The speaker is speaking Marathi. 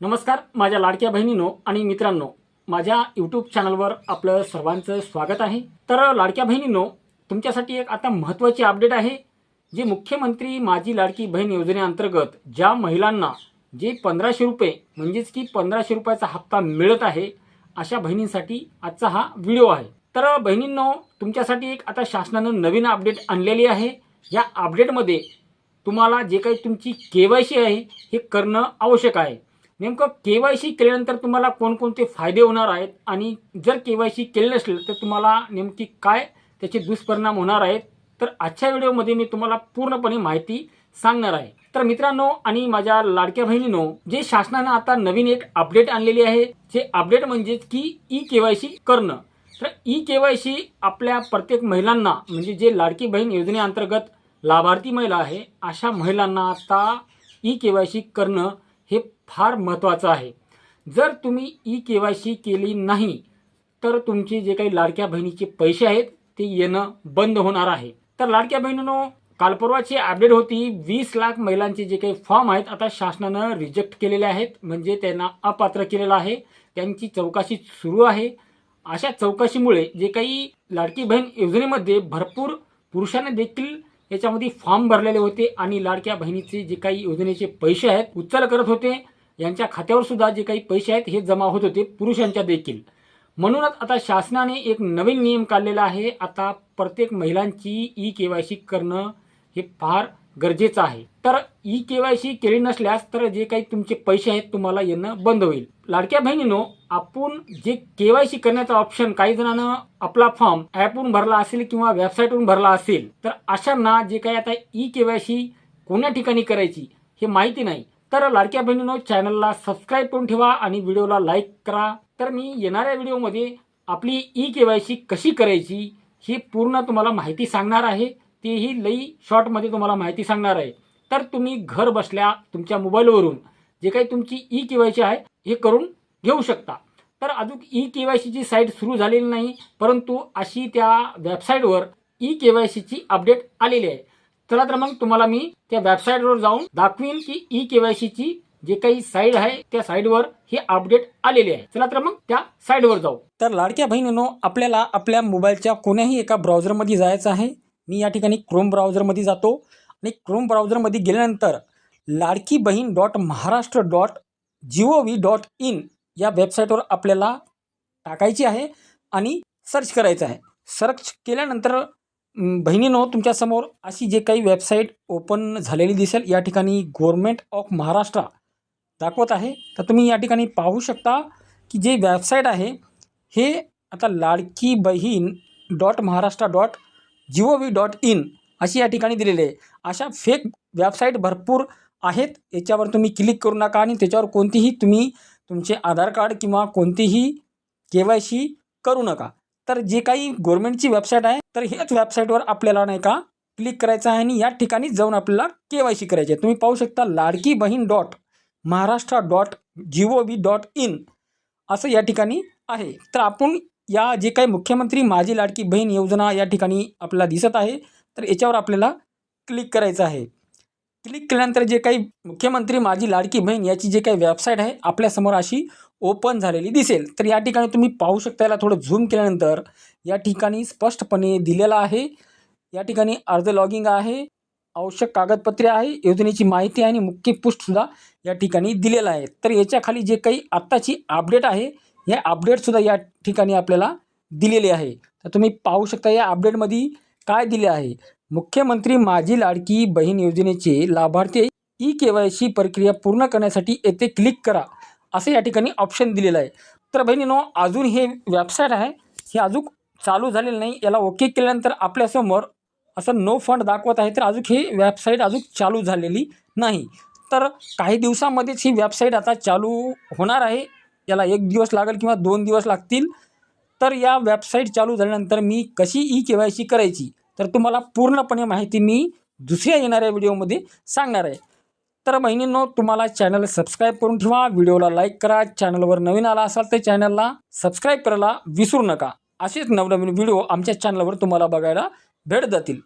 नमस्कार माझ्या लाडक्या बहिणींनो आणि मित्रांनो माझ्या यूट्यूब चॅनलवर आपलं सर्वांचं स्वागत आहे. तर लाडक्या बहिणींनो तुमच्यासाठी एक आता महत्त्वाची अपडेट आहे जे मुख्यमंत्री माझी लाडकी बहीण योजनेअंतर्गत ज्या महिलांना जे पंधराशे रुपये म्हणजेच की पंधराशे रुपयाचा हप्ता मिळत आहे अशा बहिणींसाठी आजचा हा व्हिडिओ आहे. तर बहिणींनो तुमच्यासाठी एक आता शासनानं नवीन अपडेट आणलेली आहे. या अपडेटमध्ये तुम्हाला जे काही तुमची के वाय सी आहे हे करणं आवश्यक आहे. नेमकं के वाय सी केल्यानंतर तुम्हाला कोणकोणते फायदे होणार आहेत? आणि जर के वाय सी केले नसेल तर तुम्हाला नेमकी काय त्याचे दुष्परिणाम होणार आहेत? तर आजच्या व्हिडिओमध्ये मी तुम्हाला पूर्णपणे माहिती सांगणार आहे. तर मित्रांनो आणि माझ्या लाडक्या बहिणीनो जे शासनानं आता नवीन एक अपडेट आणलेली आहे जे अपडेट म्हणजेच की ई के वाय सी करणं. तर ई के वाय सी आपल्या प्रत्येक महिलांना म्हणजे जे लाडकी बहीण योजनेअंतर्गत लाभार्थी महिला आहे अशा महिलांना आता ई के वाय सी करणं हे फार महत्त्वाचं आहे. जर तुम्ही ई के वाय सी केली नाही तर तुमचे जे काही लाडक्या बहिणीचे पैसे आहेत ते येणं बंद होणार आहे. तर लाडक्या बहिणीनो कालपर्वाची अपडेट होती वीस लाख महिलांचे जे काही फॉर्म आहेत आता शासनानं रिजेक्ट केलेले आहेत म्हणजे त्यांना अपात्र केलेलं आहे. त्यांची चौकशी सुरू आहे. अशा चौकशीमुळे जे काही लाडकी बहीण योजनेमध्ये भरपूर पुरुषांनी देखील याच्यामध्ये फॉर्म भरलेले होते आणि लाडक्या बहिणीचे जे काही योजनेचे पैसे आहेत उचल करत होते. यांच्या खात्यावर सुद्धा जे काही पैसे आहेत हे जमा होत होते पुरुषांच्या देखील. म्हणूनच आता शासनाने एक नवीन नियम काढलेला आहे. आता प्रत्येक महिलांची ई के वाय सी करणं हे फार गरजेचं आहे. तर ई के वाय सी केली नसल्यास तर जे काही तुमचे पैसे आहेत तुम्हाला येणं बंद होईल. लाडक्या बहिणीनो आपण जे के वाय सी करण्याचा ऑप्शन काही जणांना आपला फॉर्म ॲपवरून भरला असेल किंवा वेबसाईटवरून भरला असेल तर अशांना जे काही आता ई के वाय सी कोण्या ठिकाणी करायची हे माहिती नाही. तर लाडक्या बहिणीनो चॅनलला सबस्क्राईब करून ठेवा आणि व्हिडिओला लाईक करा. तर मी येणाऱ्या व्हिडिओमध्ये आपली ई के वाय सी कशी करायची ही पूर्ण तुम्हाला माहिती सांगणार आहे. तेही लई शॉर्टमध्ये तुम्हाला माहिती सांगणार आहे. तर तुम्ही घर बसल्या तुमच्या मोबाईलवरून जे काही तुमची ई के वाय सी आहे हे करून घेऊ शकता. तर अजून ई के वाय सीची साईट सुरू झालेली नाही परंतु अशी त्या वेबसाईटवर ई के वाय सीची अपडेट आलेली आहे. चला तर मग तुम्हाला मी त्या वेबसाईटवर जाऊन दाखवीन की ई के वाय सीची जे काही साईड आहे त्या साईडवर हे अपडेट आलेले आहे. चला तर मग त्या साईडवर जाऊ. तर लाडक्या बहिणीनो आपल्याला आपल्या मोबाईलच्या कोण्याही एका ब्राउझरमध्ये जायचं आहे. मी या ठिकाणी क्रोम ब्राउझरमध्ये जातो. आणि क्रोम ब्राउझरमध्ये गेल्यानंतर Ladki Bahin dot Maharashtra dot G O V dot in या वेबसाईटवर आपल्याला टाकायची आहे आणि सर्च करायचं आहे. सर्च केल्यानंतर बहिणीनो तुमच्यासमोर अशी जे काही वेबसाईट ओपन झालेली दिसेल या ठिकाणी गव्हर्मेंट ऑफ महाराष्ट्र दाखवत आहे. तर तुम्ही या ठिकाणी पाहू शकता की जे वेबसाईट आहे हे आता Ladki Bahin dot Maharashtra dot G O V dot in अशी या ठिकाणी दिलेली आहे. अशा फेक वेबसाईट भरपूर आहेत. याच्यावर तुम्ही क्लिक करू नका आणि त्याच्यावर कोणतीही तुम्ही तुमचे आधार कार्ड किंवा कोणतीही के वाय सी करू नका. तर जे काही गव्हर्मेंटची वेबसाईट आहे तर ह्याच वेबसाईटवर आपल्याला नाही का क्लिक करायचं आहे आणि या ठिकाणी जाऊन आपल्याला के वाय सी करायची आहे. तुम्ही पाहू शकता Ladki Bahin dot Maharashtra dot G O V dot in असं या ठिकाणी आहे. तर आपण या जे काही मुख्यमंत्री माझी लाडकी बहीण योजना या ठिकाणी आपल्याला दिसत आहे तर याच्यावर आपल्याला क्लिक करायचं आहे. क्लिक केल्यानंतर जे काही मुख्यमंत्री माझी लाडकी बहीण याची जे काही वेबसाईट आहे आपल्यासमोर अशी ओपन झालेली दिसेल. तर या ठिकाणी तुम्ही पाहू शकता याला थोडं झूम केल्यानंतर या ठिकाणी स्पष्टपणे दिलेला आहे. या ठिकाणी अर्ज लॉगिंग आहे आवश्यक कागदपत्रे आहे योजनेची माहिती आणि मुख्य पुष्टसुद्धा या ठिकाणी दिलेलं आहे. तर याच्या खाली जे काही आत्ताची अपडेट आहे या अपडेटसुद्धा या ठिकाणी आपल्याला दिलेली आहे. तर तुम्ही पाहू शकता या अपडेटमध्ये काय दिले आहे. मुख्यमंत्री माझी लाडकी बहीण योजनेचे लाभार्थी ई के वाय सी प्रक्रिया पूर्ण करण्यासाठी येथे क्लिक करा. असं या ठिकाणी ऑप्शन दिलेलं आहे. तर बहिणीनो अजून हे वेबसाईट आहे हे अजून चालू झालेलं नाही. याला ओके केल्यानंतर आपल्यासमोर असं नो फंड दाखवत आहे तर अजून हे वेबसाईट अजून चालू झालेली नाही. तर काही दिवसामध्येच ही वेबसाईट आता चालू होणार आहे. याला एक दिवस लागेल किंवा दोन दिवस लागतील. तर या वेबसाईट चालू झाल्यानंतर मी कशी ई के वाय सी करायची? तर तुम्हाला पूर्णपणे माहिती मी दुसऱ्या येणाऱ्या व्हिडिओमध्ये सांगणार आहे. तर बहिणींनो तुम्हाला चॅनल सबस्क्राईब करून ठेवा व्हिडिओला लाईक करा चॅनलवर नवीन आला असाल तर चॅनलला सबस्क्राईब करायला विसरू नका. असेच नवनवीन व्हिडिओ आमच्या चॅनलवर तुम्हाला बघायला भेट जातील.